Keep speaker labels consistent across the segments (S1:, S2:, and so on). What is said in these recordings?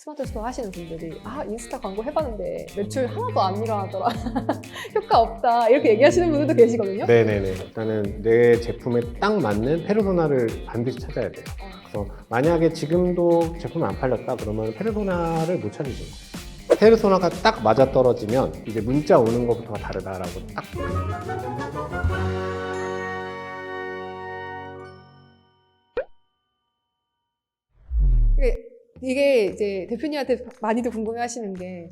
S1: 스마트 스토어 하시는 분들이 아 인스타 광고 해봤는데 매출 하나도 안 일어나더라 효과 없다 이렇게 얘기하시는 분들도 계시거든요.
S2: 네네네. 일단은 내 제품에 딱 맞는 페르소나를 반드시 찾아야 돼요. 그래서 만약에 지금도 제품이 안 팔렸다 그러면 페르소나를 못 거예요. 페르소나가 딱 맞아 떨어지면 이제 문자 오는 것부터가 다르다라고 딱
S1: 이게, 이게 이제 대표님한테 많이들 궁금해하시는 게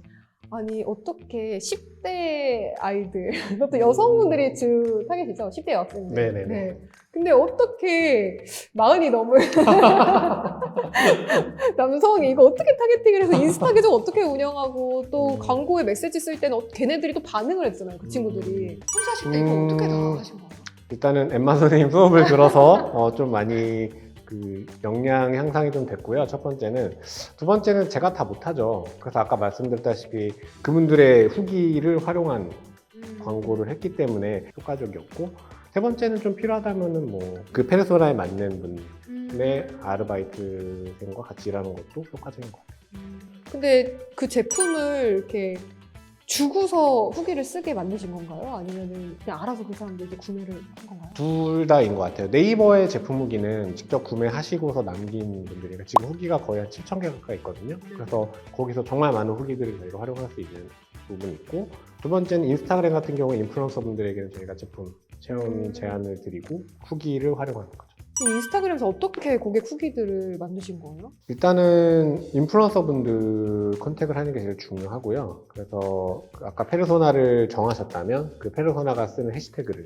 S1: 아니 어떻게 10대 아이들 그것도 여성분들이 주 타겟이죠 10대 여학생들
S2: 네네네.
S1: 네. 근데 어떻게 마흔이 넘은 남성이 이거 어떻게 타겟팅을 해서 인스타 계정 어떻게 운영하고 또
S2: 음.
S1: 광고에 메시지 쓸 때는 어- 걔네들이 또 반응을 했잖아요 그 친구들이 혼자 하실 때 이거
S2: 음.
S1: 어떻게 다 하신 거예요?
S2: 일단은 엠마 선생님 수업을 들어서 어, 좀 많이 그 역량 향상이 좀 됐고요. 첫 번째는 두 번째는 제가 다 못하죠. 그래서 아까 말씀드렸다시피 그분들의 후기를 활용한
S1: 음.
S2: 광고를 했기 때문에 효과적이었고 세 번째는 좀 필요하다면은 뭐 그 페르소나에 맞는 분의
S1: 음.
S2: 아르바이트생과 같이 일하는 것도 효과적인 것 같아요.
S1: 근데 그 제품을 이렇게 주고서 후기를 쓰게 만드신 건가요? 아니면 그냥 알아서 그 사람들이 구매를 한 건가요?
S2: 둘 다인 것 같아요. 네이버의 제품 후기는 직접 구매하시고서 남긴 분들이 지금 후기가 거의 한 7천 개 가까이 있거든요. 그래서 거기서 정말 많은 후기들을 저희가 활용할 수 있는 부분이 있고 두 번째는 인스타그램 같은 경우에 인플루언서 분들에게는 저희가 제품 체험
S1: 음.
S2: 제안을 드리고 후기를 활용하는 거죠.
S1: 이 인스타그램에서 어떻게 고객 후기들을 만드신 거예요?
S2: 일단은 인플루언서 분들 컨택을 하는 게 제일 중요하고요. 그래서 그 아까 페르소나를 정하셨다면 그 페르소나가 쓰는 해시태그를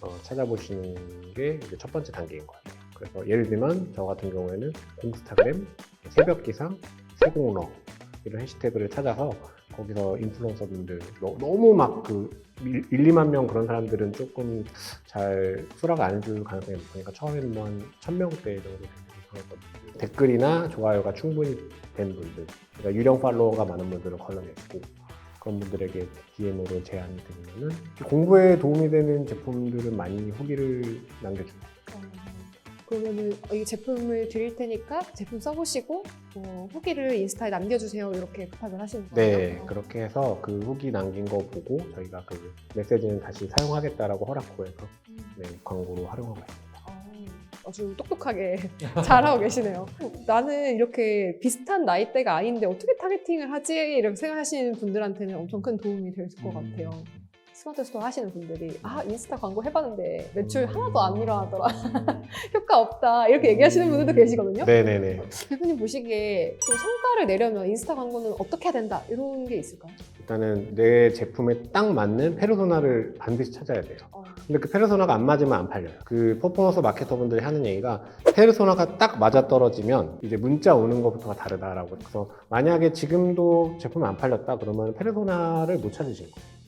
S2: 어, 찾아보시는 게 이제 첫 번째 단계인 것 같아요. 그래서 예를 들면 저 같은 경우에는 공스타그램, 새벽 기상, 세공러 이런 해시태그를 찾아서 거기서 인플루언서 분들 너, 무 막 그 1, 2만 명 그런 사람들은 조금 잘 수락 안 해줄 가능성이 높으니까 처음에는 뭐한 1000명대 정도 되는 상황이거든요. 댓글이나 좋아요가 충분히 된 분들 그러니까 유령 팔로워가 많은 분들은 컬럼했고 그런 분들에게 DM으로 제안이 드리면은 공부에 도움이 되는 제품들은 많이 후기를 남겨줍니다.
S1: 그러면은 어, 이 제품을 드릴 테니까 제품 써보시고 어, 후기를 인스타에 남겨주세요 이렇게 부탁을 하시는 거예요?
S2: 네,
S1: 어.
S2: 그렇게 해서 그 후기 남긴 거 보고 저희가 그 메시지는 다시 사용하겠다라고 허락고 해서
S1: 음.
S2: 네, 광고로 활용하고 있습니다.
S1: 아, 아주 똑똑하게 잘하고 계시네요. 나는 이렇게 비슷한 나이대가 아닌데 어떻게 타겟팅을 하지? 이렇게 생각하시는 분들한테는 엄청 큰 도움이 될것
S2: 음.
S1: 같아요. 스마트 스토어 하시는 분들이 아 인스타 광고 해봤는데 매출
S2: 음.
S1: 하나도 안 일어나더라 효과 없다 이렇게 얘기하시는 분들도 계시거든요
S2: 네네네.
S1: 대표님 보시기에 좀 성과를 내려면 인스타 광고는 어떻게 해야 된다 이런 게 있을까요?
S2: 일단은 내 제품에 딱 맞는 페르소나를 반드시 찾아야 돼요.
S1: 어,
S2: 근데 그 페르소나가 안 맞으면 안 팔려요. 그 퍼포먼스 마케터분들이 하는 얘기가 페르소나가 딱 맞아 떨어지면 이제 문자 오는 것부터가 다르다라고. 그래서 만약에 지금도 제품이 안 팔렸다 그러면 페르소나를 못 찾으시는 거예요.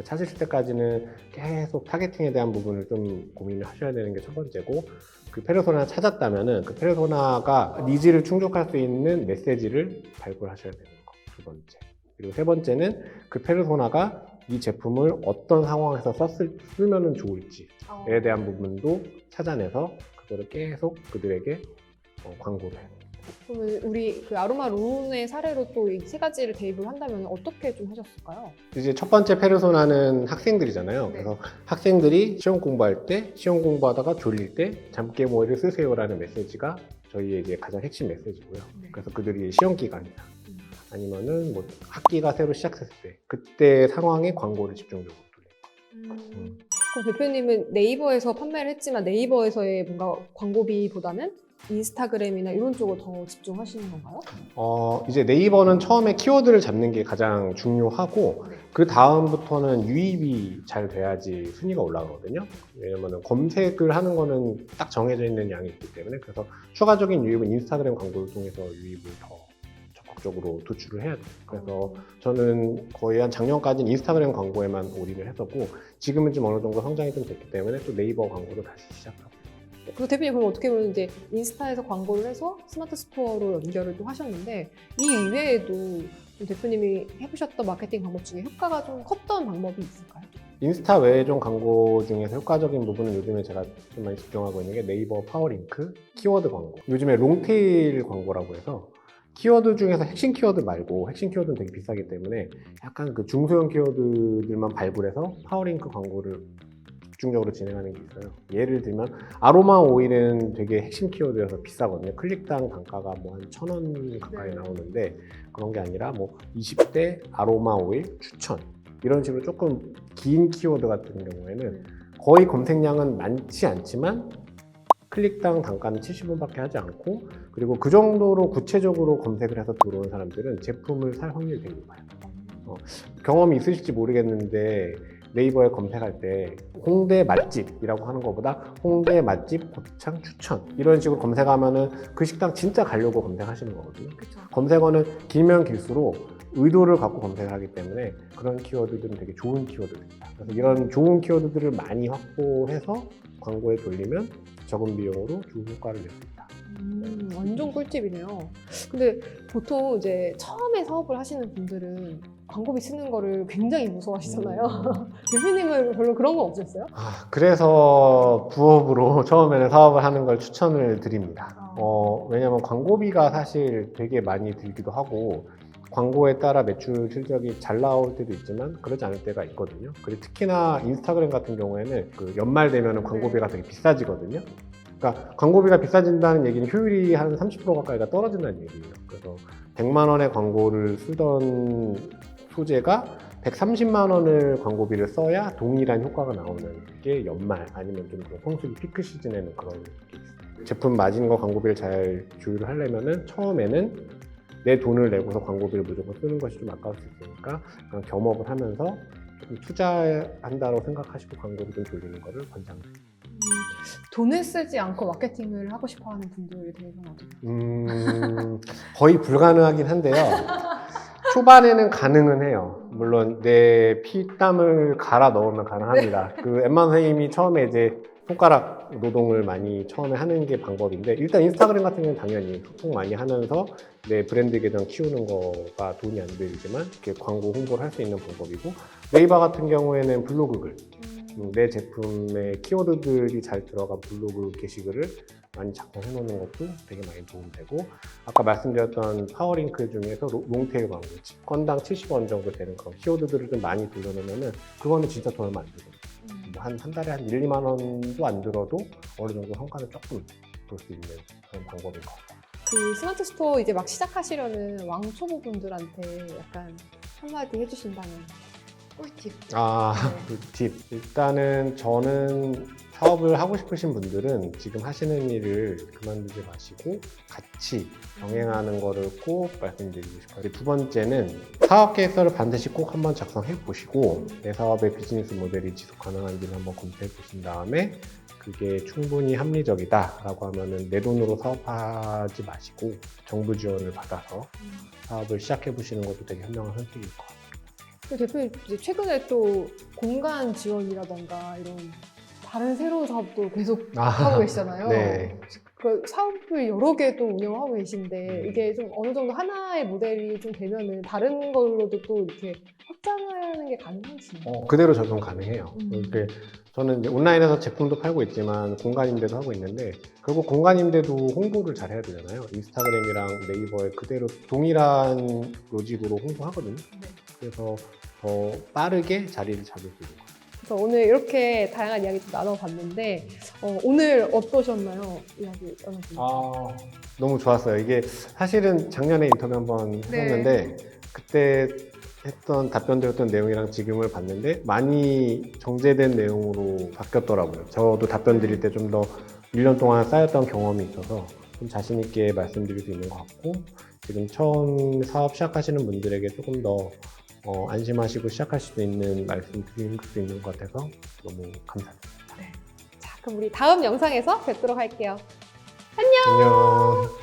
S2: 그러니까 찾으실 때까지는 계속 타겟팅에 대한 부분을 좀 고민을 하셔야 되는 게 첫 번째고 그 페르소나 찾았다면은 그 페르소나가 니즈를 충족할 수 있는 메시지를 발굴하셔야 되는 거 두 번째. 그리고 세 번째는 그 페르소나가 이 제품을 어떤 상황에서 썼을 쓰면은 좋을지에
S1: 어.
S2: 대한 부분도 찾아내서 그거를 계속 그들에게 어, 광고를.
S1: 그러면 우리 그 아로마 룬의 사례로 또 이 세 가지를 대입을 한다면 어떻게 좀 하셨을까요?
S2: 이제 첫 번째 페르소나는 학생들이잖아요.
S1: 네.
S2: 그래서 학생들이 시험 공부할 때, 시험 공부하다가 졸릴 때 잠깨 모이를 쓰세요라는 메시지가 저희의 이제 가장 핵심 메시지고요.
S1: 네.
S2: 그래서 그들이 시험 기간이나
S1: 음.
S2: 아니면은 뭐 학기가 새로 시작했을 때 그때 상황에 광고를 집중적으로 돌려요. 음.
S1: 그럼 대표님은 네이버에서 판매를 했지만 네이버에서의 뭔가 광고비보다는 인스타그램이나 이런 쪽을 더 집중하시는 건가요?
S2: 어, 이제 네이버는 처음에 키워드를 잡는 게 가장 중요하고
S1: 네.
S2: 그 다음부터는 유입이 잘 돼야지 순위가 올라가거든요. 왜냐면은 검색을 하는 거는 딱 정해져 있는 양이 있기 때문에 그래서 추가적인 유입은 인스타그램 광고를 통해서 유입을 더 적극적으로 도출을 해야 돼요. 그래서 저는 거의 한 작년까지는 인스타그램 광고에만 올인을 했었고 지금은 좀 어느 정도 성장이 좀 됐기 때문에 또 네이버 광고도 다시 시작하고
S1: 그리고 대표님 그럼 어떻게 보면 이제 인스타에서 광고를 해서 스마트 스토어로 연결을 또 하셨는데 이 이외에도 좀 대표님이 해보셨던 마케팅 방법 중에 효과가 좀 컸던 방법이 있을까요?
S2: 인스타 외종 광고 중에서 효과적인 부분은 요즘에 제가 좀 많이 집중하고 있는 게 네이버 파워링크 키워드 광고. 요즘에 롱테일 광고라고 해서 키워드 중에서 핵심 키워드 말고 핵심 키워드는 되게 비싸기 때문에 약간 그 중소형 키워드들만 발굴해서 파워링크 광고를 집중적으로 진행하는 게 있어요. 예를 들면 아로마 오일은 되게 핵심 키워드여서 비싸거든요. 클릭당 단가가 뭐 한 천 원 가까이
S1: 네.
S2: 나오는데 그런 게 아니라 뭐 20대 아로마 오일 추천 이런 식으로 조금 긴 키워드 같은 경우에는 거의 검색량은 많지 않지만 클릭당 단가는 70원밖에 하지 않고 그리고 그 정도로 구체적으로 검색을 해서 들어온 사람들은 제품을 살 확률이 되게 높아요. 어, 경험이 있으실지 모르겠는데 네이버에 검색할 때 홍대 맛집이라고 하는 것보다 홍대 맛집 곱창 추천 이런 식으로 검색하면은 그 식당 진짜 가려고 검색하시는 거거든요.
S1: 그렇죠.
S2: 검색어는 길면 길수록 의도를 갖고 검색을 하기 때문에 그런 키워드들은 되게 좋은 키워드들입니다. 그래서 이런 좋은 키워드들을 많이 확보해서 광고에 돌리면 적은 비용으로 좋은 효과를 낼 수 있다.
S1: 음, 완전 꿀팁이네요. 근데 보통 이제 처음에 사업을 하시는 분들은 광고비 쓰는 거를 굉장히 무서워하시잖아요. 대표님은 별로 그런 건 없으셨어요?
S2: 아, 그래서 부업으로 처음에는 사업을 하는 걸 추천을 드립니다.
S1: 아.
S2: 어, 왜냐면 광고비가 사실 되게 많이 들기도 하고 광고에 따라 매출 실적이 잘 나올 때도 있지만 그러지 않을 때가 있거든요. 그리고 특히나 인스타그램 같은 경우에는 그 연말 되면 광고비가 되게 비싸지거든요. 그러니까 광고비가 비싸진다는 얘기는 효율이 한 30% 가까이가 떨어진다는 얘기예요. 그래서 100만 원의 광고를 쓰던 소재가 130만 원을 광고비를 써야 동일한 효과가 나오는 게 연말 아니면 좀 성수기 피크 시즌에는 그런 게 있어요. 제품 마진과 광고비를 잘 조율을 하려면은 처음에는 내 돈을 내고서 광고비를 무조건 쓰는 것이 좀 아까울 수 있으니까 그냥 겸업을 하면서 투자한다고 생각하시고 광고를 좀 돌리는 거를 권장드립니다.
S1: 돈을 쓰지 않고 마케팅을 하고 싶어 하는 분들에 대해서는 어떻게
S2: 음, 거의 불가능하긴 한데요. 초반에는 가능은 해요. 물론 내 피땀을 갈아 넣으면 가능합니다. 그 엠마 선생님이 처음에 이제 손가락 노동을 많이 처음에 하는 게 방법인데 일단 인스타그램 같은 경우는 당연히 소통 많이 하면서 내 브랜드 계정 키우는 거가 돈이 안 들지만 이렇게 광고 홍보를 할 수 있는 방법이고 네이버 같은 경우에는 블로그글 음, 내 제품의 키워드들이 잘 들어간 블로그 게시글을 많이 작성해 놓는 것도 되게 많이 도움되고 아까 말씀드렸던 파워링크 중에서 로- 롱테일 광고 건당 70원 정도 되는 그런 키워드들을 좀 많이 돌려놓으면은 그거는 진짜 돈 얼마 안 들거든요 뭐 한, 한 달에 한 1, 2만 원도 안 들어도 어느 정도 성과를 조금 볼 수 있는 그런 방법인 것 같아요
S1: 그 스마트 스토어 이제 막 시작하시려는 왕초보 분들한테 약간 한마디 해주신다면 꿀팁.
S2: 아,
S1: 네.
S2: 그 팁. 일단은 저는 사업을 하고 싶으신 분들은 지금 하시는 일을 그만두지 마시고 같이 병행하는 거를 꼭 말씀드리고 싶어요. 두 번째는 사업 계획서를 반드시 꼭 한번 작성해 보시고 내 사업의 비즈니스 모델이 지속 가능한지를 한번 검토해 보신 다음에 그게 충분히 합리적이다라고 하면은 내 돈으로 사업하지 마시고 정부 지원을 받아서 사업을 시작해 보시는 것도 되게 현명한 선택일 것 같아요.
S1: 그 대표님 이제 최근에 또 공간 지원이라던가 이런 다른 새로운 사업도 계속 하고 계시잖아요.
S2: 네.
S1: 그 사업을 여러 개도 운영하고 계신데 이게 좀 어느 정도 하나의 모델이 좀 되면은 다른 걸로도 또 이렇게 확장하는 게 가능한지.
S2: 어, 그대로 적용 가능해요.
S1: 음.
S2: 이렇게 저는 온라인에서 제품도 팔고 있지만 공간 임대도 하고 있는데 결국 공간 임대도 홍보를 잘 해야 되잖아요. 인스타그램이랑 네이버에 그대로 동일한 로직으로 홍보하거든요.
S1: 네.
S2: 그래서 더 빠르게 자리를 잡을 수 있는 거예요.
S1: 그래서 오늘 이렇게 다양한 이야기 좀 나눠봤는데 어, 오늘 어떠셨나요? 이야기 나눠보니까.
S2: 아, 너무 좋았어요. 이게 사실은 작년에 인터뷰 한번
S1: 네.
S2: 했었는데 그때 했던 답변드렸던 내용이랑 지금을 봤는데 많이 정제된 내용으로 바뀌었더라고요. 저도 답변 드릴 때 좀 더 1년 동안 쌓였던 경험이 있어서 좀 자신 있게 말씀드릴 수 있는 것 같고 지금 처음 사업 시작하시는 분들에게 조금 더 어, 안심하시고 시작할 수 있는 말씀 드릴 수 있는 것 같아서 너무 감사합니다.
S1: 자, 그럼 우리 다음 영상에서 뵙도록 할게요.
S2: 안녕.